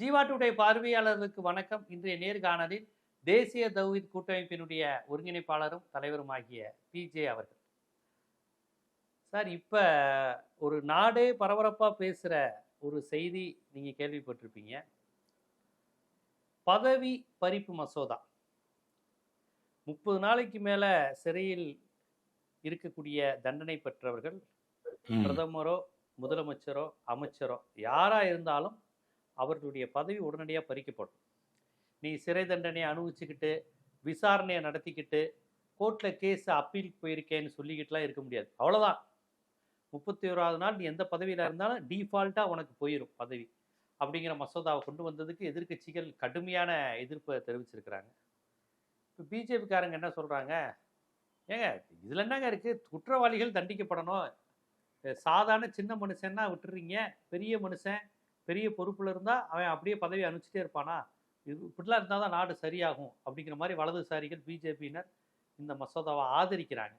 Jeeva today பார்வையாளர்களுக்கு வணக்கம். இன்றைய நேர்காணலில் தேசிய தௌஹித் கூட்டமைப்பினுடைய ஒருங்கிணைப்பாளரும் தலைவருமாகிய பிஜே அவர்கள். சார் இப்போ ஒரு நாடே பரபரப்பாக பேசுகிற ஒரு செய்தி நீங்கள் கேள்விப்பட்டிருப்பீங்க. பதவி பறிப்பு மசோதா. முப்பது நாளைக்கு மேலே சிறையில் இருக்கக்கூடிய தண்டனை பெற்றவர்கள் பிரதமரோ முதலமைச்சரோ அமைச்சரோ யாரா இருந்தாலும் அவர்களுடைய பதவி உடனடியாக பறிக்கப்படும். நீ சிறை தண்டனையை அனுபவிச்சுக்கிட்டு விசாரணையை நடத்திக்கிட்டு கோர்ட்டில் கேஸ் அப்பீல் போயிருக்கேன்னு சொல்லிக்கிட்டுலாம் இருக்க முடியாது. அவ்வளோதான் முப்பத்தி ஓராவது நாள் நீ எந்த பதவியில் இருந்தாலும் டீஃபால்ட்டாக உனக்கு போயிடும் பதவி. அப்படிங்கிற மசோதாவை கொண்டு வந்ததுக்கு எதிர்க்கட்சிகள் கடுமையான எதிர்ப்பை தெரிவிச்சிருக்கிறாங்க. இப்போ பிஜேபிக்காரங்க என்ன சொல்கிறாங்க ஏங்க இதில் என்னங்க இருக்குது குற்றவாளிகள் தண்டிக்கப்படணும். சாதாரண சின்ன மனுஷன்னா விட்டுறீங்க பெரிய மனுஷன் பெரிய பொறுப்பில் இருந்தால் அவன் அப்படியே பதவி அனுப்பிச்சிட்டே இருப்பானா? இது இப்படிலாம் இருந்தால் தான் நாடு சரியாகும் அப்படிங்கிற மாதிரி வலதுசாரிகள் பிஜேபியினர் இந்த மசோதாவை ஆதரிக்கிறாங்க.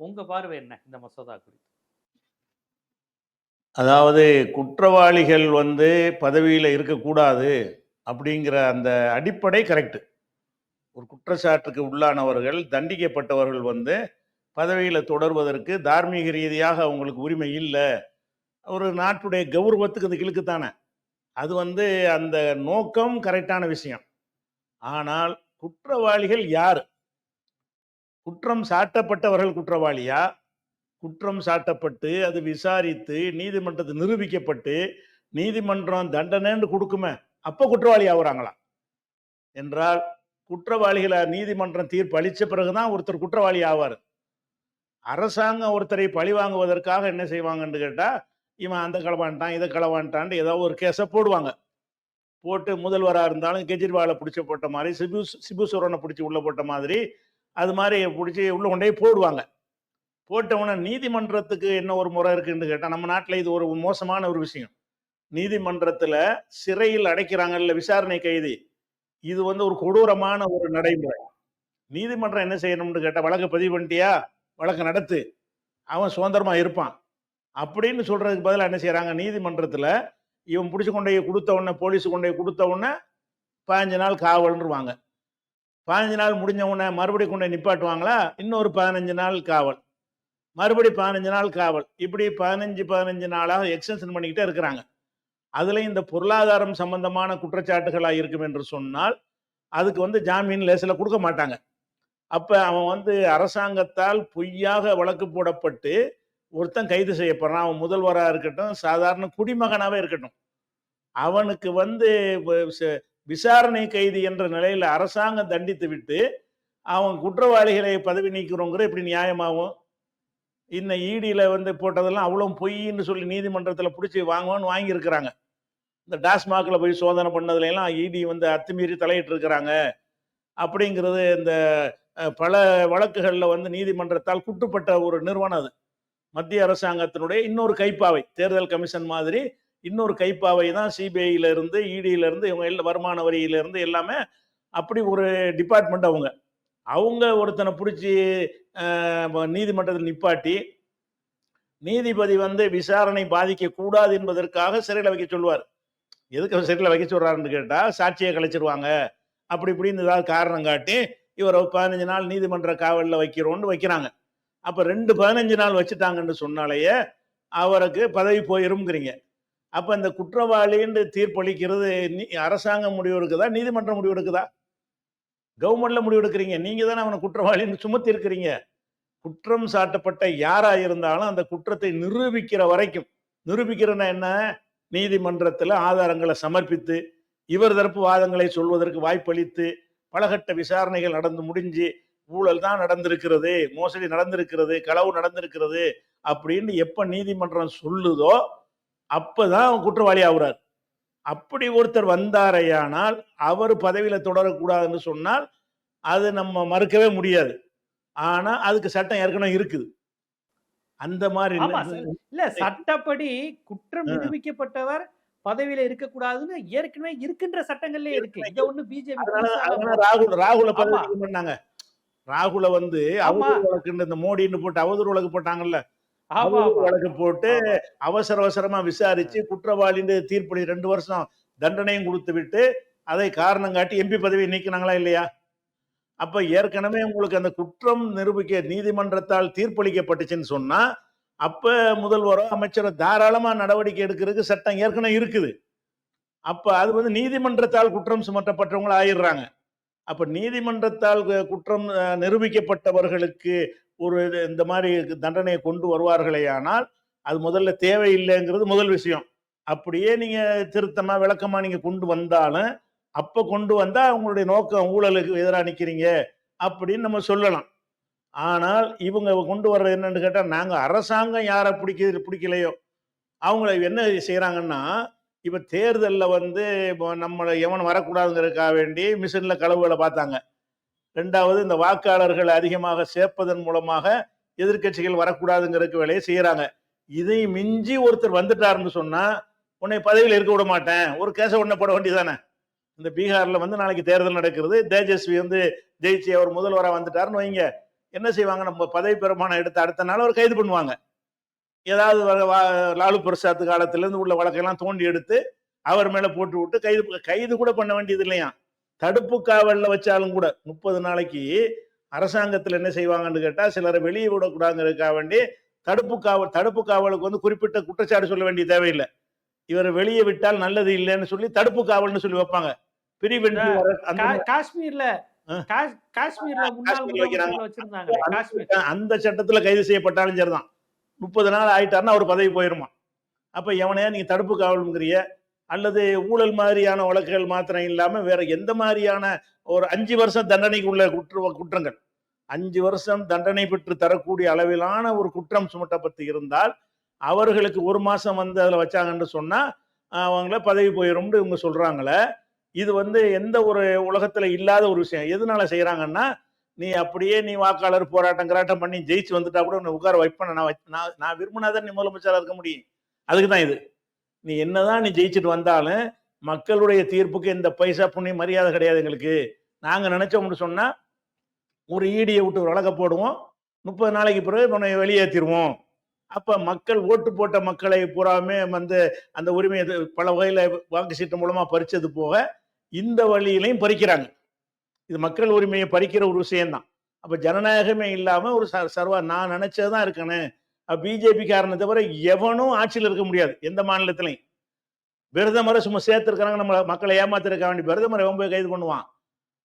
உங்கள் பார்வை என்ன இந்த மசோதா குறித்து? அதாவது குற்றவாளிகள் வந்து பதவியில் இருக்கக்கூடாது அப்படிங்கிற அந்த அடிப்படை கரெக்டு ஒரு குற்றச்சாட்டுக்கு உள்ளானவர்கள் தண்டிக்கப்பட்டவர்கள் வந்து பதவியில் தொடர்வதற்கு தார்மீக ரீதியாக அவங்களுக்கு உரிமை இல்லை. ஒரு நாட்டுடைய கௌரவத்துக்கு அது கிழக்குத்தானே அது வந்து அந்த நோக்கம் கரெக்டான விஷயம். ஆனால் குற்றவாளிகள் யார்? குற்றம் சாட்டப்பட்டவர்கள் குற்றவாளியா? குற்றம் சாட்டப்பட்டு அது விசாரித்து நீதிமன்றத்தில் நிரூபிக்கப்பட்டு நீதிமன்றம் தண்டனைன்னு கொடுக்குமே அப்போ குற்றவாளி ஆகுறாங்களா? என்றால் குற்றவாளிகளை நீதிமன்றம் தீர்ப்பு அளித்த பிறகுதான் ஒருத்தர் குற்றவாளி ஆவார். அரசாங்கம் ஒருத்தரை பழி வாங்குவதற்காக என்ன செய்வாங்கன்னு கேட்டால் இவன் அந்த களவான்ட்டான் இதை களவான்ட்டான்ட்டு ஏதோ ஒரு கேஸை போடுவாங்க. போட்டு முதல்வராக இருந்தாலும் கெஜ்ரிவாலை பிடிச்ச போட்ட மாதிரி சிபு சிபு சோரனை பிடிச்சி உள்ளே போட்ட மாதிரி அது மாதிரி பிடிச்சி உள்ளே கொண்டே போடுவாங்க. போட்டவுடனே நீதிமன்றத்துக்கு என்ன ஒரு முறை இருக்குன்னு கேட்டால் நம்ம நாட்டில் இது ஒரு மோசமான ஒரு விஷயம். நீதிமன்றத்தில் சிறையில் அடைக்கிறாங்கல்ல விசாரணை கைதி. இது வந்து ஒரு கொடூரமான ஒரு நடைமுறை. நீதிமன்றம் என்ன செய்யணும்னு கேட்டால் வழக்கு பதிவு பண்ணிட்டியா? வழக்கு நடத்து. அவன் சுதந்திரமாக இருப்பான். அப்படின்னு சொல்றதுக்கு பதிலாக என்ன செய்கிறாங்க நீதிமன்றத்தில் இவன் பிடிச்சி கொண்டைய கொடுத்த உடனே போலீஸ் கொண்டைய கொடுத்த உடனே பதினஞ்சு நாள் காவல்ன்றுவாங்க. பதினஞ்சு நாள் முடிஞ்ச உடனே மறுபடியும் கொண்டு நிப்பாட்டுவாங்களா? இன்னொரு பதினஞ்சு நாள் காவல். மறுபடி பதினஞ்சு நாள் காவல். இப்படி பதினஞ்சு பதினஞ்சு நாளாக எக்ஸ்டென்ஷன் பண்ணிக்கிட்டே இருக்கிறாங்க. அதில் இந்த பொருளாதாரம் சம்பந்தமான குற்றச்சாட்டுகளாக இருக்கும் என்று சொன்னால் அதுக்கு வந்து ஜாமீன் லேசில் கொடுக்க மாட்டாங்க. அப்போ அவன் வந்து அரசாங்கத்தால் பொய்யாக வழக்கு போடப்பட்டு ஒருத்தன் கைது செய்யப்படுறான் அவன் முதல்வராக இருக்கட்டும் சாதாரண குடிமகனாகவே இருக்கட்டும். அவனுக்கு வந்து ச- விசாரணை கைதி என்ற நிலையில் அரசாங்கம் தண்டித்து விட்டு அவன் குற்றவாளிகளை பதவி நீக்கிறோங்கிற இப்படி நியாயமாகும்? இந்த ஈடியில் வந்து போட்டதெல்லாம் அவ்வளோ பொய்ன்னு சொல்லி நீதிமன்றத்தில் பிடிச்சி வாங்குவான்னு வாங்கியிருக்கிறாங்க. இந்த டாஸ்மாகில் போய் சோதனை பண்ணதுலாம் இடி வந்து அத்துமீறி தலையிட்டு இருக்கிறாங்க அப்படிங்கிறது இந்த பல வழக்குகளில் வந்து நீதிமன்றத்தால் குட்டுப்பட்ட ஒரு நிறுவனம் அது. மத்திய அரசாங்கத்தினுடைய இன்னொரு கைப்பாவை தேர்தல் கமிஷன் மாதிரி இன்னொரு கைப்பாவை தான் சிபிஐயில இருந்து இடியில இருந்து இவங்க எல்லாம் வருமான வரியில இருந்து எல்லாமே அப்படி ஒரு டிபார்ட்மெண்ட் அவங்க. அவங்க ஒருத்தனை பிடிச்சி நீதிமன்றத்தில் நிப்பாட்டி நீதிபதி வந்து விசாரணை பாதிக்க கூடாது என்பதற்காக சிறையில் வைக்க சொல்லுவார். எதுக்கு சிறையில் வைக்க சொல்றாருன்னு கேட்டால் சாட்சியை கழிச்சிருவாங்க. அப்படி இப்படின்னு ஏதாவது காரணம் காட்டி இவரை பதினஞ்சு நாள் நீதிமன்ற காவலில் வைக்கிறோன்னு வைக்கிறாங்க. அப்போ ரெண்டு பதினஞ்சு நாள் வச்சுட்டாங்கன்னு சொன்னாலேயே அவருக்கு பதவி போயிரும்ங்கிறீங்க. அப்போ இந்த குற்றவாளின்னு தீர்ப்பளிக்கிறது நீ- அரசாங்கம் முடிவு எடுக்குதா நீதிமன்றம் முடிவு எடுக்குதா கவர்மெண்ட்ல முடிவு எடுக்கிறீங்க நீங்க தானே அவனை குற்றவாளின்னு சுமத்தி இருக்கிறீங்க குற்றம் சாட்டப்பட்ட யாரா இருந்தாலும் அந்த குற்றத்தை நிரூபிக்கிற வரைக்கும் நிரூபிக்கிறனா என்ன? நீதிமன்றத்தில் ஆதாரங்களை சமர்ப்பித்து இவர் தரப்பு வாதங்களை சொல்வதற்கு வாய்ப்பளித்து பலகட்ட விசாரணைகள் நடந்து முடிஞ்சு ஊழல் தான் நடந்திருக்கிறது மோசடி நடந்திருக்கிறது களவு நடந்திருக்கிறது அப்படின்னு எப்ப நீதிமன்றம் சொல்லுதோ அப்பதான் குற்றவாளி ஆகுறார். அப்படி ஒருத்தர் வந்தாரையானால் அவர் பதவியில தொடரக்கூடாதுன்னு சொன்னால் அது நம்ம மறுக்கவே முடியாது. ஆனா அதுக்கு சட்டம் ஏற்கனவே இருக்குது. அந்த மாதிரி. இல்ல சட்டப்படி குற்றம். நிரூபிக்கப்பட்டவர் பதவியில இருக்கக்கூடாதுன்னு ஏற்கனவே இருக்கின்ற சட்டங்கள்லயே இருக்கு. இத ஒண்ணு பிஜேபி ராகுல் ராகுல. பதவி பண்ணாங்க ராகுல வந்து. அவதூறு வழக்குன்னு இந்த மோடின்னு போட்டு அவதூறு வழக்கு போட்டாங்கல்ல? வழக்கு போட்டு அவசர அவசரமா விசாரிச்சு குற்றவாளின்னு தீர்ப்பளி ரெண்டு வருஷம் தண்டனையும் கொடுத்து விட்டு அதை காரணம் காட்டி எம்பி பதவி நீக்கினாங்களா இல்லையா? அப்ப ஏற்கனவே உங்களுக்கு அந்த குற்றம் நிரூபிக்க நீதிமன்றத்தால் தீர்ப்பளிக்கப்பட்டுச்சுன்னு சொன்னா அப்ப முதல்வரோ அமைச்சரோ தாராளமா நடவடிக்கை எடுக்கிறதுக்கு சட்டம் ஏற்கனவே இருக்குது. அப்ப அது வந்து நீதிமன்றத்தால் குற்றம் சுமத்தப்பட்டவங்க ஆயிடுறாங்க. அப்ப நீதிமன்றத்தால் குற்றம் நிரூபிக்கப்பட்டவர்களுக்கு ஒரு இது- இந்த மாதிரி தண்டனையை கொண்டு வருவார்களே ஆனால் அது முதல்ல தேவையில்லைங்கிறது முதல் விஷயம். அப்படியே நீங்க திருத்தமா விளக்கமா நீங்க கொண்டு வந்தாலும் அப்ப கொண்டு வந்தா அவங்களுடைய நோக்கம் ஊழலுக்கு எதிராக நிக்கிறீங்க அப்படின்னு நம்ம சொல்லலாம். ஆனால் இவங்க கொண்டு வர்றது என்னன்னு கேட்டா நாங்க அரசாங்கம் யாரை பிடிக்க பிடிக்கலையோ அவங்கள என்ன செய்யறாங்கன்னா இப்போ தேர்தலில் வந்து இப்போ நம்மளை எவன் வரக்கூடாதுங்கிறதுக்காக வேண்டி மிஷினில் களவுகளை பார்த்தாங்க. ரெண்டாவது இந்த வாக்காளர்கள் அதிகமாக சேர்ப்பதன் மூலமாக எதிர்க்கட்சிகள் வரக்கூடாதுங்கிறதுக்கு வேலையை செய்கிறாங்க இதை மிஞ்சி ஒருத்தர் வந்துட்டாருன்னு சொன்னால் உன்னை பதவியில் இருக்க விட மாட்டேன். ஒரு கேச ஒன்றை போட வேண்டியதானே இந்த பீகாரில் வந்து நாளைக்கு தேர்தல் நடக்கிறது. தேஜஸ்வி வந்து ஜெயிச்சு அவர் முதல்வராக வந்துட்டாருன்னு வைங்க. என்ன செய்வாங்க? நம்ம பதவி பெருமானம் எடுத்த அடுத்த நாள் அவர் கைது பண்ணுவாங்க. ஏதாவது லாலு பிரசாத் காலத்துல இருந்து உள்ள வழக்கெல்லாம் தோண்டி எடுத்து அவர் மேல போட்டு விட்டு கைது கைது கூட பண்ண வேண்டியது இல்லையா? தடுப்பு காவல்ல வச்சாலும் கூட முப்பது நாளைக்கு அரசாங்கத்துல என்ன செய்வாங்கன்னு கேட்டா சிலரை வெளியே விடக்கூடாதுங்கிறதுக்காக வேண்டி தடுப்பு காவல் தடுப்பு காவலுக்கு வந்து குறிப்பிட்ட குற்றச்சாட்டு சொல்ல வேண்டிய தேவையில்லை. இவரை வெளியே விட்டால் நல்லது இல்லைன்னு சொல்லி தடுப்பு காவல்னு சொல்லி வைப்பாங்க. கா- காஷ்மீர்ல காஷ்மீர்ல அந்த சட்டத்துல கைது செய்யப்பட்டாலும் சரிதான். முப்பது நாள் ஆயிட்டாருன்னா அவர் பதவி போயிருமா? அப்போ எவனையா நீங்கள் தடுப்பு காவல்ங்கிறிய அல்லது ஊழல் மாதிரியான வழக்குகள் மாத்திரம் இல்லாமல் வேற எந்த மாதிரியான ஒரு அஞ்சு வருஷம் தண்டனைக்கு உள்ள குற்ற குற்றங்கள்? அஞ்சு வருஷம் தண்டனை பெற்று தரக்கூடிய அளவிலான ஒரு குற்றம் சுமட்டப்பட்டு இருந்தால் அவர்களுக்கு ஒரு மாதம் வந்து அதில் வச்சாங்கன்னு சொன்னால் அவங்கள பதவி போயிடும்னு இவங்க சொல்கிறாங்களே இது வந்து எந்த ஒரு உலகத்தில் இல்லாத ஒரு விஷயம். எதனால செய்கிறாங்கன்னா நீ அப்படியே நீ வாக்காளர் போராட்டம் கிராட்டம் பண்ணி ஜெயிச்சு வந்துட்டா கூட உன்னை உட்கார வைப்பேன் நான் நான் நான் விரும்பினாதான் நீ முதலமைச்சராக இருக்க முடியும். அதுக்கு தான் இது. நீ என்னதான் நீ ஜெயிச்சுட்டு வந்தாலும் மக்களுடைய தீர்ப்புக்கு இந்த பைசா புண்ணிய மரியாதை கிடையாது எங்களுக்கு. நாங்கள் நினைச்சோம்னு சொன்னால் ஒரு ஈடியை விட்டு ஒரு வழக்க போடுவோம். முப்பது நாளைக்கு பிறகு உன்னை வெளியேற்றிடுவோம் அப்போ மக்கள் ஓட்டு போட்ட மக்களை பூராமே வந்து அந்த உரிமையை பல வகையில் வாக்கு சீட்டு மூலமாக பறிச்சது போக இந்த வழியிலையும் பறிக்கிறாங்க. இது மக்கள் உரிமையை பறிக்கிற ஒரு விஷயம்தான். அப்போ ஜனநாயகமே இல்லாம ஒரு சர்வா நான் நினைச்சதுதான் இருக்கணும் பிஜேபி காரனை தவிர எவனும் ஆட்சியில் இருக்க முடியாது எந்த மாநிலத்திலையும். பிரதமரை சும்மா சேர்த்துருக்கிறாங்க நம்மளை மக்களை ஏமாத்திருக்க வேண்டி பிரதமரை எவன் போய் கைது பண்ணுவான்?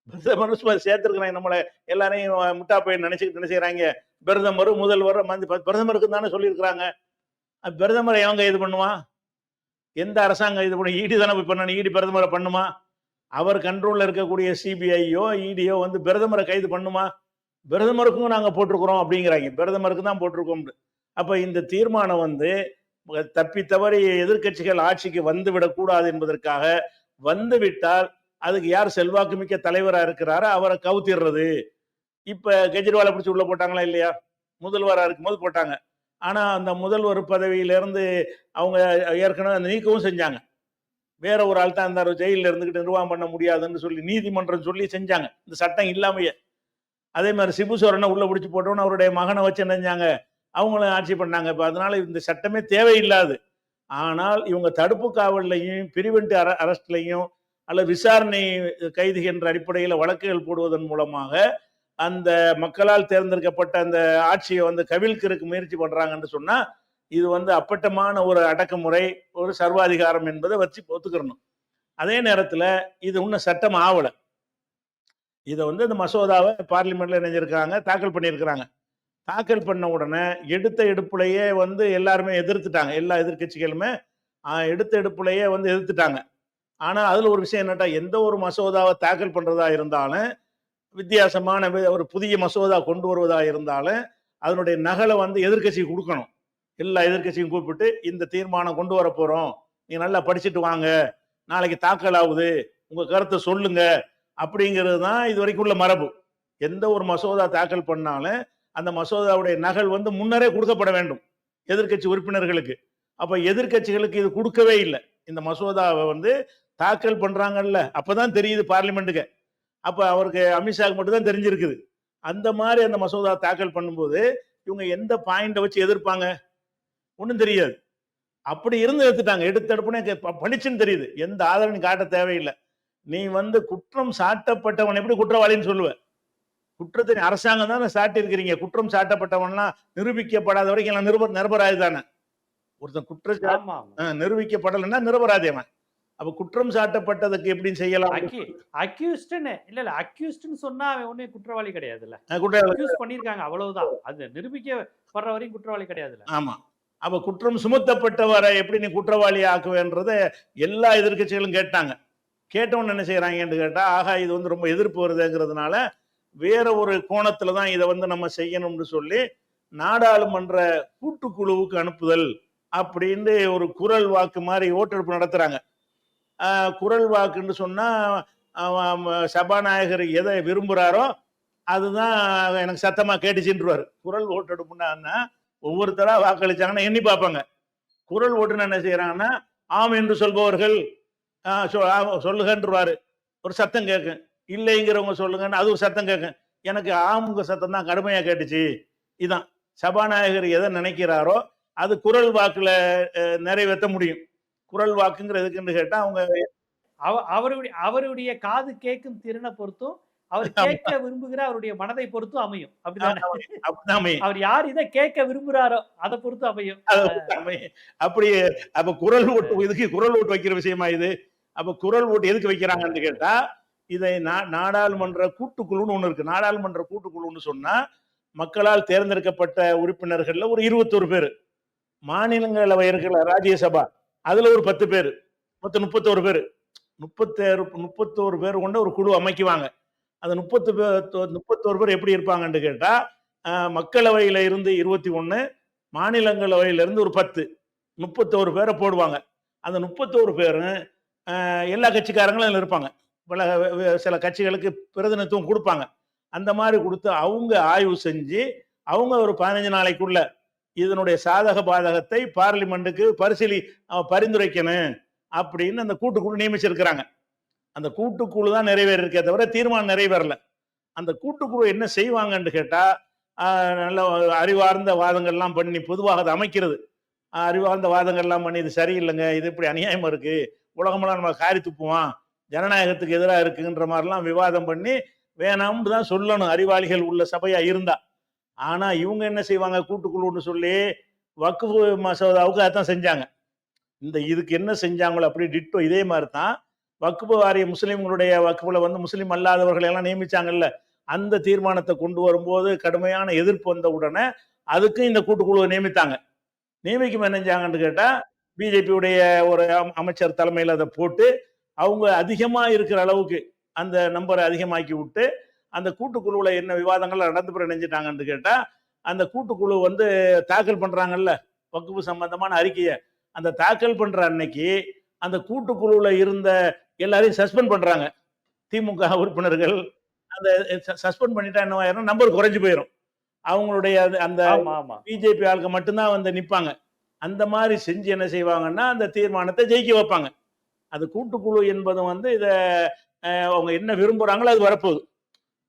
பிரதமர் சும்மா சேர்த்துருக்கிறாங்க நம்மளை எல்லாரையும் முட்டா போய் நினைச்சுக்கிட்டு என்ன செய்யறாங்க பிரதமர் முதல்வர் மந்தி பிரதமருக்கு தானே சொல்லியிருக்கிறாங்க. பிரதமரை எவன் கைது பண்ணுவான்? எந்த அரசாங்கம் இது பண்ணும் ஈடி தானே போய் பண்ணணும் ஈடி பிரதமரை பண்ணுமா? அவர் கண்ட்ரோலில் இருக்கக்கூடிய சிபிஐயோ இடியோ வந்து பிரதமரை கைது பண்ணுமா? பிரதமருக்கும் நாங்கள் போட்டிருக்கிறோம் அப்படிங்கிறாங்க. பிரதமருக்கு தான் போட்டிருக்கோம். அப்போ இந்த தீர்மானம் வந்து தப்பி தவறி எதிர்க்கட்சிகள் ஆட்சிக்கு வந்து விடக்கூடாது என்பதற்காக வந்து விட்டால் அதுக்கு யார் செல்வாக்கு மிக்க தலைவராக இருக்கிறாரோ அவரை கவுத்திடுறது. இப்போ கெஜ்ரிவாலை பிடிச்சி உள்ளே போட்டாங்களா இல்லையா? முதல்வராக இருக்கும்போது போட்டாங்க. ஆனால் அந்த முதல்வர் பதவியிலேருந்து அவங்க ஏற்கனவே அந்த நீக்கவும் செஞ்சாங்க. வேற ஒரு ஆள் தான் இருந்தார் ஜெயிலில் இருந்துக்கிட்டு நிர்வாகம் பண்ண முடியாதுன்னு சொல்லி நீதிமன்றம் சொல்லி செஞ்சாங்க. இந்த சட்டம் இல்லாமையே. அதே மாதிரி சிபு சோரனை உள்ள பிடிச்சி போட்டோன்னு அவருடைய மகனை வச்சு நினைஞ்சாங்க அவங்களும் ஆட்சி பண்ணாங்க. இப்போ அதனால இந்த சட்டமே தேவையில்லாது. ஆனால் இவங்க தடுப்பு காவல்லையும் பிரிவென்ட் அர அரஸ்ட்லையும் அல்லது விசாரணை கைது என்ற அடிப்படையில் வழக்குகள் போடுவதன் மூலமாக அந்த மக்களால் தேர்ந்தெடுக்கப்பட்ட அந்த ஆட்சியை வந்து கவிழ்க்கிறதுக்கு முயற்சி பண்ணுறாங்கன்னு சொன்னால் இது வந்து அப்பட்டமான ஒரு அடக்குமுறை ஒரு சர்வாதிகாரம் என்பதை வச்சு ஒத்துக்கிறணும். அதே நேரத்தில் இது இன்னும் சட்டம் ஆகலை இதை வந்து இந்த மசோதாவை பார்லிமெண்ட்ல இணைஞ்சிருக்காங்க தாக்கல் பண்ணியிருக்கிறாங்க. தாக்கல் பண்ண உடனே எடுத்த எடுப்புலையே வந்து எல்லாருமே எதிர்த்துட்டாங்க. எல்லா எதிர்க்கட்சிகளுமே எடுத்த எடுப்புலையே வந்து எதிர்த்துட்டாங்க. ஆனால் அதில் ஒரு விஷயம் என்னட்டா எந்த ஒரு மசோதாவை தாக்கல் பண்ணுறதா இருந்தாலும் வித்தியாசமான வி- ஒரு புதிய மசோதா கொண்டு வருவதாக இருந்தாலும் அதனுடைய நகலை வந்து எதிர்க்கட்சி கொடுக்கணும். எல்லா எதிர்க்கட்சியும் கூப்பிட்டு இந்த தீர்மானம் கொண்டு வர போறோம். நீ நல்லா படிச்சுட்டு வாங்க. நாளைக்கு தாக்கல் ஆகுது. உங்க கருத்தை சொல்லுங்க. அப்படிங்கிறது தான் இது வரைக்கும் உள்ள மரபு. எந்த ஒரு மசோதா தாக்கல் பண்ணாலும் அந்த மசோதாவுடைய நகல் வந்து முன்னரே கொடுக்கப்பட வேண்டும். எதிர்க்கட்சி உறுப்பினர்களுக்கு. அப்ப எதிர்க்கட்சிகளுக்கு இது கொடுக்கவே இல்லை. இந்த மசோதாவை வந்து தாக்கல் பண்றாங்கல்ல. அப்பதான் தெரியுது பார்லிமெண்ட்டுக்கு. அப்ப அவருக்கு அமித்ஷாக்கு மட்டும் தான் தெரிஞ்சிருக்குது. அந்த மாதிரி அந்த மசோதா தாக்கல் பண்ணும்போது இவங்க எந்த பாயிண்ட வச்சு எதிர்ப்பாங்க? ஒன்றும் தெரியாது. அப்படி இருந்து எடுத்துட்டாங்க. எடுத்த எடுப்புனே கே- பளிச்சுன்னு தெரியுது. எந்த ஆதரவும் காட்ட தேவையில்லை. நீ வந்து குற்றம் சாட்டப்பட்டவன் எப்படி குற்றவாளின்னு சொல்லுவ? குற்றத்தை நீ அரசாங்கம் தானே சாட்டி இருக்கிறீங்க குற்றம் சாட்டப்பட்டவன்லாம் நிரூபிக்கப்படாத வரைக்கும் எல்லாம் நிருபர் நிரபராதி தானே? ஒருத்தன் குற்றம் நிரூபிக்கப்படலைன்னா நிரபராதி அவன். அப்ப குற்றம் சாட்டப்பட்டதுக்கு எப்படி செய்யலாம்? அக்யூ அக்யூஸ்ட்னு இல்ல இல்ல அக்யூஸ்ட்னு சொன்னா அவன் ஒண்ணே குற்றவாளி கிடையாதுல்ல. அக்யூஸ் பண்ணிருக்காங்க அவ்வளவுதான். அது நிரூபிக்கப்படுற வரையும் குற்றவாளி கிடையாதுல்ல. ஆமா. அப்ப குற்றம் சுமத்தப்பட்டவரை எப்படி நீ குற்றவாளி ஆக்குவேன்றத எல்லா எதிர்க்கட்சிகளும் கேட்டாங்க. கேட்டவன் என்ன செய்யறாங்கன்னு கேட்டா ஆகா இது வந்து ரொம்ப எதிர்ப்பு வருதுங்கிறதுனால வேற ஒரு கோணத்துல தான் இதை வந்து நம்ம செய்யணும்னு சொல்லி நாடாளுமன்ற கூட்டுக்குழுவுக்கு அனுப்புதல் அப்படின்னு ஒரு குரல் வாக்கு மாதிரி ஓட்டெடுப்பு நடத்துறாங்க. குரல் வாக்குன்னு சொன்னா சபாநாயகர் எதை விரும்புறாரோ அதுதான் எனக்கு சத்தமா கேட்டுச்சுன்றுவார். குரல் ஓட்டெடுப்புன்னா ஒவ்வொருத்தரா வாக்களிச்சாங்கன்னா எண்ணி பார்ப்பாங்க. குரல் ஓட்டுன்னு என்ன செய்யறாங்கன்னா ஆம் என்று சொல்பவர்கள் ஆஹ் சொல்லுகன்றுவாரு ஒரு சத்தம் கேட்கும் இல்லைங்கிறவங்க சொல்லுங்கன்னு அது ஒரு சத்தம் கேட்கும் எனக்கு ஆமுங்க சத்தம் தான் கடுமையா கேட்டுச்சு. இதான். சபாநாயகர் எதை நினைக்கிறாரோ அது குரல் வாக்குல நிறைவேற்ற முடியும். குரல் வாக்குங்கிற எதுக்குன்னு கேட்டா அவங்க அவ- அவருடைய அவருடைய காது கேட்கும் திறனை பொறுத்தும் அவர் கேட்க விரும்புகிற அவருடைய மனதை பொறுத்தும் அமையும். அப்படிதானே. அவர் யார் இதை கேட்க விரும்புறாரோ அதை பொறுத்து அமையும். அப்படி அப்ப குரல் ஓட்டு இதுக்கு குரல் ஓட்டு வைக்கிற விஷயமா இது? அப்ப குரல் ஓட்டு எதுக்கு வைக்கிறாங்கன்னு கேட்டா இதை நாடாளுமன்ற கூட்டுக்குழுன்னு ஒண்ணு இருக்கு. நாடாளுமன்ற கூட்டுக்குழுன்னு சொன்னா மக்களால் தேர்ந்தெடுக்கப்பட்ட உறுப்பினர்கள்ல ஒரு இருபத்தொரு பேர். மாநிலங்களவை இருக்கிற ராஜ்யசபா அதுல ஒரு பத்து பேர். மொத்தம் முப்பத்தோரு பேர். முப்பத்தேரு முப்பத்தோரு பேர் கொண்ட ஒரு குழு அமைக்குவாங்க. அந்த முப்பத்து பேர் முப்பத்தோரு பேர் எப்படி இருப்பாங்கன்னு கேட்டால் மக்களவையில் இருந்து இருபத்தி ஒன்று மாநிலங்களவையிலிருந்து ஒரு பத்து முப்பத்தோரு பேரை போடுவாங்க. அந்த முப்பத்தோரு பேரும் எல்லா கட்சிக்காரங்களும் அதில் இருப்பாங்க. பல சில கட்சிகளுக்கு பிரதிநிதித்துவம் கொடுப்பாங்க. அந்த மாதிரி கொடுத்து அவங்க ஆய்வு செஞ்சு அவங்க ஒரு பதினஞ்சு நாளைக்குள்ள இதனுடைய சாதக பாதகத்தை பார்லிமெண்ட்டுக்கு பரிசீலி பரிந்துரைக்கணும் அப்படின்னு அந்த கூட்டுக்குழு நியமிச்சிருக்கிறாங்க. அந்த கூட்டுக்குழு தான் நிறைவேறிருக்கே தவிர தீர்மானம் நிறைவேறல. அந்த கூட்டுக்குழு என்ன செய்வாங்கன்னு கேட்டால் நல்ல அறிவார்ந்த வாதங்கள்லாம் பண்ணி பொதுவாக அதை அமைக்கிறது. அறிவார்ந்த வாதங்கள்லாம் பண்ணி இது சரியில்லைங்க இது இப்படி அநியாயமா இருக்கு உலகமெல்லாம் நம்ம காரி துப்புவான் ஜனநாயகத்துக்கு எதிராக இருக்குன்ற மாதிரிலாம் விவாதம் பண்ணி வேணாம்னு தான் சொல்லணும் அறிவாளிகள் உள்ள சபையாக இருந்தா. ஆனால் இவங்க என்ன செய்வாங்க கூட்டுக்குழுன்னு சொல்லி வக்குஃபு மசோதாவுக்கு அதான் செஞ்சாங்க. இந்த இதுக்கு என்ன செஞ்சாங்களோ அப்படி டிட்டோ இதே மாதிரி தான் வக்குப்பு வாரிய முஸ்லீம்களுடைய வக்குஃபுல வந்து முஸ்லீம் அல்லாதவர்களை எல்லாம் நியமிச்சாங்கல்ல அந்த தீர்மானத்தை கொண்டு வரும்போது கடுமையான எதிர்ப்பு வந்த உடனே அதுக்கும் இந்த கூட்டுக்குழுவை நியமித்தாங்க. நியமிக்கும் என்ன கேட்டால் பிஜேபியுடைய ஒரு அமைச்சர் தலைமையில் அதை போட்டு அவங்க அதிகமாக இருக்கிற அளவுக்கு அந்த நம்பரை அதிகமாக்கி விட்டு அந்த கூட்டுக்குழுவில் என்ன விவாதங்கள் நடந்து பிறகு நினைஞ்சிட்டாங்கன்னு கேட்டால் அந்த கூட்டுக்குழு வந்து தாக்கல் பண்ணுறாங்கல்ல வகுப்பு சம்பந்தமான அறிக்கையை. அந்த தாக்கல் பண்ணுற அன்னைக்கு அந்த கூட்டுக்குழுவில் இருந்த எல்லாரையும் சஸ்பெண்ட் பண்றாங்க. திமுக உறுப்பினர்கள் அந்த சஸ்பெண்ட் பண்ணிட்டா என்ன ஆயிரும்? நம்பர் குறைஞ்சு போயிடும் அவங்களுடைய அந்த பிஜேபி ஆளுங்க மட்டும்தான் வந்து நிப்பாங்க. அந்த மாதிரி செஞ்சு என்ன செய்வாங்கன்னா அந்த தீர்மானத்தை ஜெயிக்க வைப்பாங்க. அது கூட்டுக்குழு என்பது வந்து இதை அவங்க என்ன விரும்புறாங்களோ அது வரப்போகுது.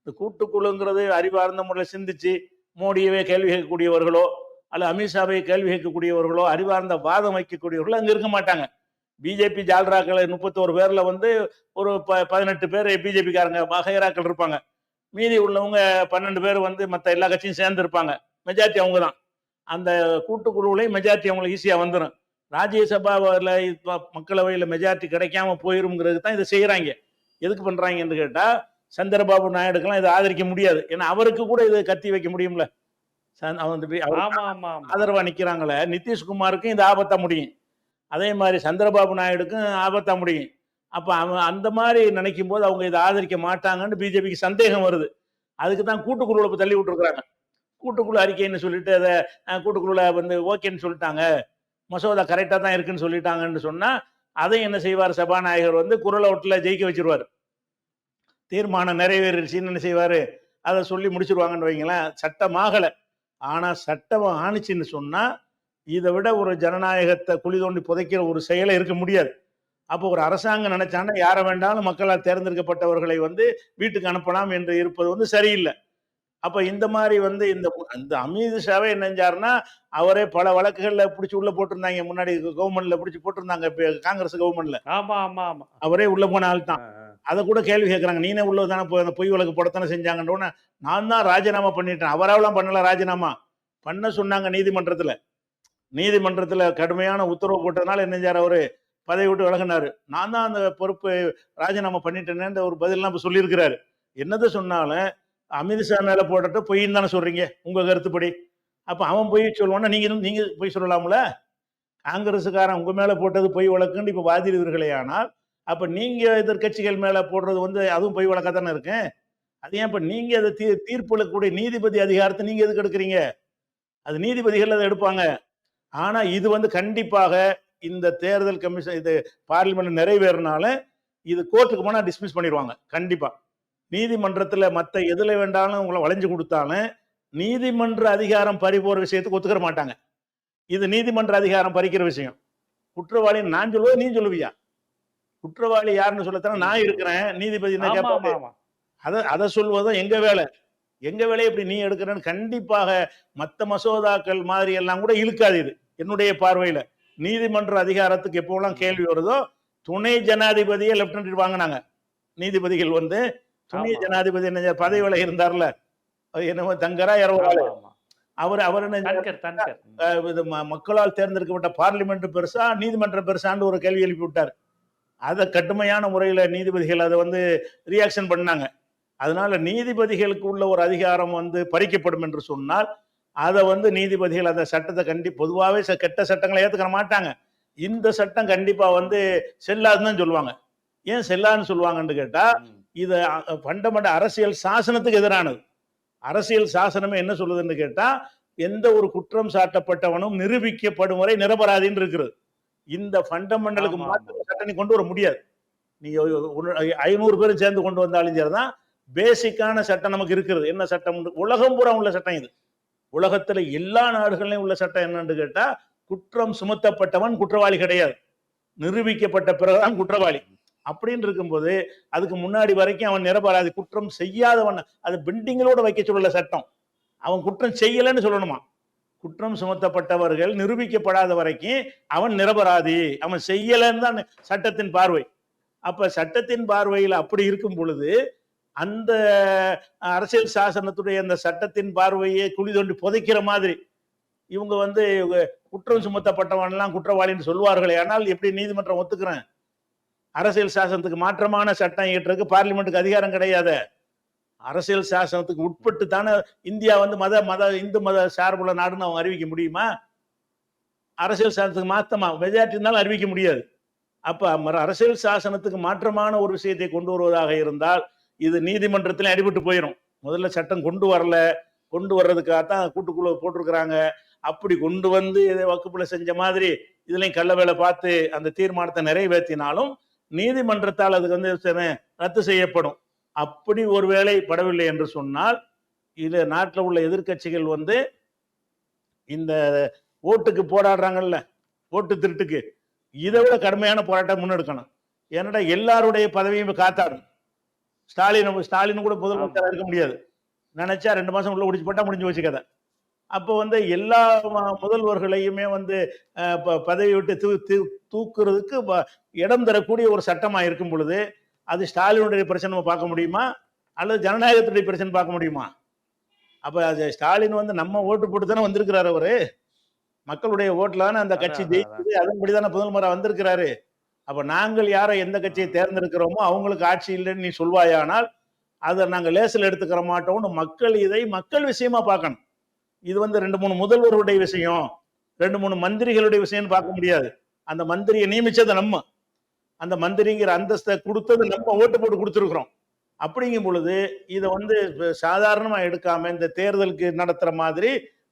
இந்த கூட்டுக்குழுங்கிறது அறிவார்ந்த முறையில் சிந்திச்சு மோடியவே கேள்வி கேட்கக்கூடியவர்களோ அல்ல அமித்ஷாவை கேள்வி கேட்கக்கூடியவர்களோ அறிவார்ந்த வாதம் வைக்கக்கூடியவர்களோ அங்க இருக்க மாட்டாங்க. பிஜேபி ஜால்ராக்கள் முப்பத்தோரு பேர்ல வந்து ஒரு ப பதினெட்டு பேர் பிஜேபிக்காரங்க மகைராக்கள் இருப்பாங்க. மீதி உள்ளவங்க பன்னெண்டு பேர் வந்து மற்ற எல்லா கட்சியும் சேர்ந்து இருப்பாங்க மெஜாரிட்டி அவங்க தான் அந்த கூட்டுக்குழுவிலையும் மெஜாரிட்டி அவங்களுக்கு ஈஸியாக வந்துடும் ராஜ்யசபாவில் மக்களவையில் மெஜாரிட்டி கிடைக்காம போயிருங்கிறது தான் இதை செய்கிறாங்க எதுக்கு பண்ணுறாங்கன்னு கேட்டால் சந்திரபாபு நாயுடுக்கெல்லாம் இதை ஆதரிக்க முடியாது. ஏன்னா அவருக்கு கூட இதை கத்தி வைக்க முடியும்ல. ஆதரவா நிக்கிறாங்களே நிதிஷ்குமாருக்கும் இது ஆபத்தா முடியும். அதே மாதிரி சந்திரபாபு நாயுடுக்கும் ஆபத்தாக முடியும். அப்போ அவன் அந்த மாதிரி நினைக்கும் போது அவங்க இதை ஆதரிக்க மாட்டாங்கன்னு பிஜேபிக்கு சந்தேகம் வருது. அதுக்கு தான் கூட்டுக்குழு இப்போ தள்ளி விட்டுருக்குறாங்க. கூட்டுக்குழு அறிக்கைன்னு சொல்லிட்டு அதை கூட்டுக்குழுல வந்து ஓகேன்னு சொல்லிட்டாங்க. மசோதா கரெக்டாக தான் இருக்குன்னு சொல்லிட்டாங்கன்னு சொன்னால் அதை என்ன செய்வார்? சபாநாயகர் வந்து குரல் ஓட்டுல ஜெயிக்க வச்சிருவார். தீர்மானம் நிறைவேறிடுச்சின்னு என்ன செய்வார்? அதை சொல்லி முடிச்சிருவாங்கன்னு வைங்களேன். சட்டமாகலை ஆனால் சட்டம் ஆணிச்சின்னு சொன்னால் இதை விட ஒரு ஜனநாயகத்தை குழி தோண்டி புதைக்கிற ஒரு செயலை இருக்க முடியாது. அப்போ ஒரு அரசாங்கம் நினைச்சாங்கன்னா யாரை வேண்டாலும் மக்களால் தேர்ந்தெடுக்கப்பட்டவர்களை வந்து வீட்டுக்கு அனுப்பலாம் என்று இருப்பது வந்து சரியில்லை. அப்ப இந்த மாதிரி வந்து இந்த இந்த அமித்ஷாவே என்ன செஞ்சாருன்னா அவரே பல வழக்குகள்ல பிடிச்சி உள்ள போட்டிருந்தாங்க. முன்னாடி கவர்மெண்ட்ல பிடிச்சி போட்டிருந்தாங்க. இப்ப காங்கிரஸ் கவர்மெண்ட்ல. ஆமா ஆமா ஆமா. அவரே உள்ள போன ஆள் தான். அதை கூட கேள்வி கேட்கறாங்க. நீனே உள்ள தானே போய் அந்த பொய் வழக்கு போடத்தானே செஞ்சாங்கன்னு நான் தான் ராஜினாமா பண்ணிட்டேன். அவராவெல்லாம் பண்ணல ராஜினாமா. பண்ண சொன்னாங்க நீதிமன்றத்துல. நீதிமன்றத்தில் கடுமையான உத்தரவு போட்டதுனால என்ன செஞ்சார் அவரு பதவி விட்டு விலகினாரு. நான் தான் அந்த பொறுப்பு ராஜினாமா பண்ணிட்டேனேன்ற ஒரு பதில் நம்ம சொல்லியிருக்கிறாரு. என்னது சொன்னாலும் அமித்ஷா மேலே போட்டுட்டு பொய்ன்னு தானே சொல்றீங்க உங்கள் கருத்துப்படி. அப்போ அவன் பொய் சொல்லுவான்னா நீங்க நீங்கள் பொய் சொல்லலாம்ல? காங்கிரஸுக்காரன் உங்கள் மேலே போட்டது பொய் வழக்குன்னு இப்போ வாதிடுவீர்களே ஆனால் அப்போ நீங்கள் எதிர்கட்சிகள் மேலே போடுறது வந்து அதுவும் பொய் வழக்காக தானே இருக்கு? அது ஏன் இப்போ நீங்கள் அதை தீ தீர்ப்பளிக்கக்கூடிய நீதிபதி அதிகாரத்தை நீங்கள் எதுக்கு எடுக்கிறீங்க? அது நீதிபதிகள் அதை எடுப்பாங்க. ஆனா இது வந்து கண்டிப்பாக இந்த தேர்தல் கமிஷன் இது பார்லிமெண்ட் நிறைவேறினால இது கோர்ட்டுக்கு போனா டிஸ்மிஸ் பண்ணிடுவாங்க கண்டிப்பா. நீதிமன்றத்துல மத்த எதுல வேண்டாலும் உங்களை வளைஞ்சு கொடுத்தாலும் நீதிமன்ற அதிகாரம் பறி போற விஷயத்துக்கு ஒத்துக்கிற மாட்டாங்க. இது நீதிமன்ற அதிகாரம் பறிக்கிற விஷயம். குற்றவாளி நான் சொல்லுவது நீ சொல்லுவியா? குற்றவாளி யாருன்னு சொல்லத்தானே நான் இருக்கிறேன். நீதிபதி என்ன கேட்பாங்க அதை அதை சொல்வதும் எங்க வேலை. எங்க வேலையை இப்படி நீ எடுக்கிறன்னு கண்டிப்பாக மத்த மசோதாக்கள் மாதிரி எல்லாம் கூட இழுக்காது இது. என்னுடைய பார்வையில நீதிமன்ற அதிகாரத்துக்கு எப்போலாம் கேள்வி வருதோ துணை ஜனாதிபதியை லெப்டினன்ட் வாங்கினாங்க. நீதிபதிகள் வந்து துணை. ஜனாதிபதி என்ன செய்ய- பதவி விலை இருந்தார்ல. அது என்னமோ தங்கரா ஆமா அவர் அவர் என்ன மக்களால் தேர்ந்தெடுக்கப்பட்ட பார்லிமெண்ட் பெருசா நீதிமன்றம் பெருசான்னு ஒரு கேள்வி எழுப்பி விட்டார். அதை கடுமையான முறையில நீதிபதிகள் அதை வந்து ரியாக்ஷன் பண்ணாங்க. அதனால நீதிபதிகளுக்கு உள்ள ஒரு அதிகாரம் வந்து பறிக்கப்படும் என்று சொன்னால் அதை வந்து நீதிபதிகள் அந்த சட்டத்தை கண்டி பொதுவாகவே கெட்ட சட்டங்களை ஏத்துக்க மாட்டாங்க. இந்த சட்டம் கண்டிப்பா வந்து செல்லாதுன்னு தான் சொல்லுவாங்க. ஏன் செல்லாதுன்னு சொல்லுவாங்கன்னு கேட்டா ம். இது ஃபண்டமெண்ட் அரசியல் சாசனத்துக்கு எதிரானது. அரசியல் சாசனமே என்ன சொல்லுதுன்னு கேட்டா எந்த ஒரு குற்றம் சாட்டப்பட்டவனும் நிரூபிக்கப்படும் வரை நிரபராதின்னு இருக்கிறது. இந்த ஃபண்டமெண்டலுக்கு மாற்ற சட்டம் நீ கொண்டு வர முடியாது. ஒரு ஐநூறு பேரும் சேர்ந்து கொண்டு வந்தாலும் சரிதான். பேசிக்கான சட்டம் நமக்கு இருக்கிறது. என்ன சட்டம்? உலகம் பூரா உள்ள சட்டம் இது. உலகத்துல எல்லா நாடுகள்லயும் உள்ள சட்டம் என்னன்னு கேட்டா குற்றம் சுமத்தப்பட்டவன் குற்றவாளி கிடையாது. நிரூபிக்கப்பட்ட பிறகுதான் குற்றவாளி. அப்படின்னு இருக்கும்போது அதுக்கு முன்னாடி வரைக்கும் அவன் நிரபராதி குற்றம் செய்யாதவன் அது பெண்டிங்களோட வைக்க சொல்லல சட்டம். அவன் குற்றம் செய்யலைன்னு சொல்லணுமா? குற்றம் சுமத்தப்பட்டவர்கள் நிரூபிக்கப்படாத வரைக்கும் அவன் நிரபராதி அவன் செய்யலைன்னு தான் சட்டத்தின் பார்வை. அப்ப சட்டத்தின் பார்வையில் அப்படி இருக்கும் பொழுது அந்த அரசியல் சாசனத்துடைய அந்த சட்டத்தின் பார்வையை குழி தோண்டி புதைக்கிற மாதிரி. இவங்க வந்து குற்றம் சுமத்தப்பட்டவன்லாம் குற்றவாளின்னு சொல்லுவார்களே ஆனால் எப்படி நீதிமன்றம் ஒத்துக்கிறேன்? அரசியல் சாசனத்துக்கு மாற்றமான சட்டம் இயற்றுறதுக்கு பார்லிமெண்ட்டுக்கு அதிகாரம் கிடையாது. அரசியல் சாசனத்துக்கு உட்பட்டு தானே இந்தியா வந்து மத மத இந்து மத சார்புள்ள நாடுன்னு அவங்க அறிவிக்க முடியுமா? அரசியல் சாசனத்துக்கு மாத்தமா? மெஜாரிட்டி இருந்தாலும் அறிவிக்க முடியாது. அப்ப அரசியல் சாசனத்துக்கு மாற்றமான ஒரு விஷயத்தை கொண்டு வருவதாக இருந்தால் இது நீதிமன்றத்திலே அடிபட்டு போயிடும் முதல்ல சட்டம் கொண்டு வரல. கொண்டு வர்றதுக்காகத்தான் கூட்டுக்குழு போட்டிருக்கிறாங்க. அப்படி கொண்டு வந்து இதை வகுப்புல செஞ்ச மாதிரி இதுலயும் கள்ள வேலை பார்த்து அந்த தீர்மானத்தை நிறைவேற்றினாலும் நீதிமன்றத்தால் அதுக்கு வந்து ரத்து செய்யப்படும். அப்படி ஒருவேளை படவில்லை என்று சொன்னால் இது நாட்டில் உள்ள எதிர்க்கட்சிகள் வந்து இந்த ஓட்டுக்கு போராடுறாங்கல்ல ஓட்டு திருட்டுக்கு இதை விட கடுமையான போராட்டம் முன்னெடுக்கணும். ஏன்னாடா எல்லாருடைய பதவியும் காத்தாடும். ஸ்டாலின் ஸ்டாலின் கூட முதலமைச்சராக இருக்க முடியாது. நினைச்சா ரெண்டு மாசம் உள்ள குடிச்சு போட்டா முடிஞ்சு வச்சு கதை. அப்போ வந்து எல்லா முதல்வர்களையுமே வந்து பதவி விட்டு தூ தூக்குறதுக்கு இடம் தரக்கூடிய ஒரு சட்டமா இருக்கும் பொழுது அது ஸ்டாலினுடைய பிரச்சனை நம்ம பார்க்க முடியுமா? அல்லது ஜனநாயகத்துடைய பிரச்சனை பார்க்க முடியுமா? அப்ப அது ஸ்டாலின் வந்து நம்ம ஓட்டு போட்டு தானே வந்திருக்கிறாரு அவரு. மக்களுடைய ஓட்டுல தானே அந்த கட்சி ஜெயிச்சது அதன்படி தானே முதல்வரா வந்திருக்கிறாரு. அப்ப நாங்கள் யாரை எந்த கட்சியை தேர்ந்தெடுக்கிறோமோ அவங்களுக்கு ஆட்சி இல்லைன்னு நீ சொல்வாயானால் அதை நாங்க லேசில் எடுத்துக்கிற மாட்டோம்னு மக்கள் இதை மக்கள் விஷயமா பார்க்கணும். இது வந்து ரெண்டு மூணு முதல்வருடைய விஷயம் ரெண்டு மூணு மந்திரிகளுடைய விஷயம்னு பார்க்க முடியாது. அந்த மந்திரியை நியமிச்சது நம்ம. அந்த மந்திரிங்கிற அந்தஸ்தை கொடுத்தது நம்ம ஓட்டு போட்டு கொடுத்துருக்குறோம். அப்படிங்கும் பொழுது இதை வந்து சாதாரணமாக சாதாரணமா எடுக்காம இந்த தேர்தலுக்கு நடத்துற மாதிரி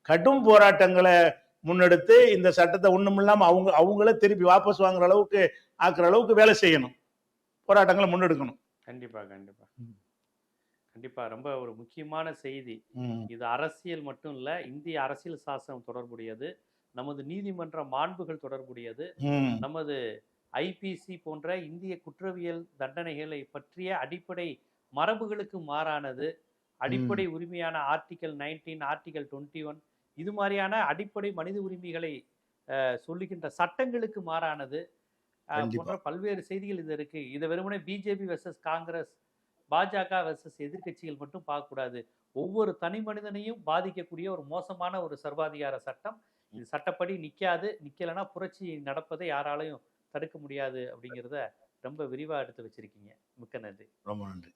கடும் போராட்டங்களை முன்னெடுத்து இந்த சட்டத்தை ஒண்ணும் இல்லாம அவங்க அவங்களே திருப்பி வாபஸ் வாங்குற அளவுக்கு ஆக்குற அளவுக்கு வேலை செய்யணும் போராட்டங்களை முன்னெடுக்கணும் கண்டிப்பா கண்டிப்பா. கண்டிப்பா ரொம்ப ஒரு முக்கியமான செய்தி. இது அரசியல் மட்டும் இல்ல இந்திய அரசியல் சாசனம் தொடர்புடையது நமது நீதிமன்ற மாண்புகள் தொடர்புடையது. நமது ஐபிசி போன்ற இந்திய குற்றவியல் தண்டனைகளை பற்றிய அடிப்படை மரபுகளுக்கு மாறானது அடிப்படை உரிமையான article nineteen article twenty one இது மாதிரியான அடிப்படை மனித உரிமைகளை சொல்லுகின்ற சட்டங்களுக்கு மாறானது. போன்ற பல்வேறு செய்திகள் இது இருக்கு. இதை வெறுமனே பிஜேபி வெர்சஸ் காங்கிரஸ் பாஜக வெர்சஸ் எதிர்க்கட்சிகள் மட்டும் பார்க்கக்கூடாது. ஒவ்வொரு தனி மனிதனையும் பாதிக்கக்கூடிய ஒரு மோசமான ஒரு சர்வாதிகார சட்டம். இது சட்டப்படி நிக்காது நிக்கலைன்னா புரட்சி நடப்பதை யாராலையும் தடுக்க முடியாது அப்படிங்கிறத ரொம்ப விரிவா எடுத்து வச்சிருக்கீங்க. மிக்க நன்றி. ரொம்ப நன்றி.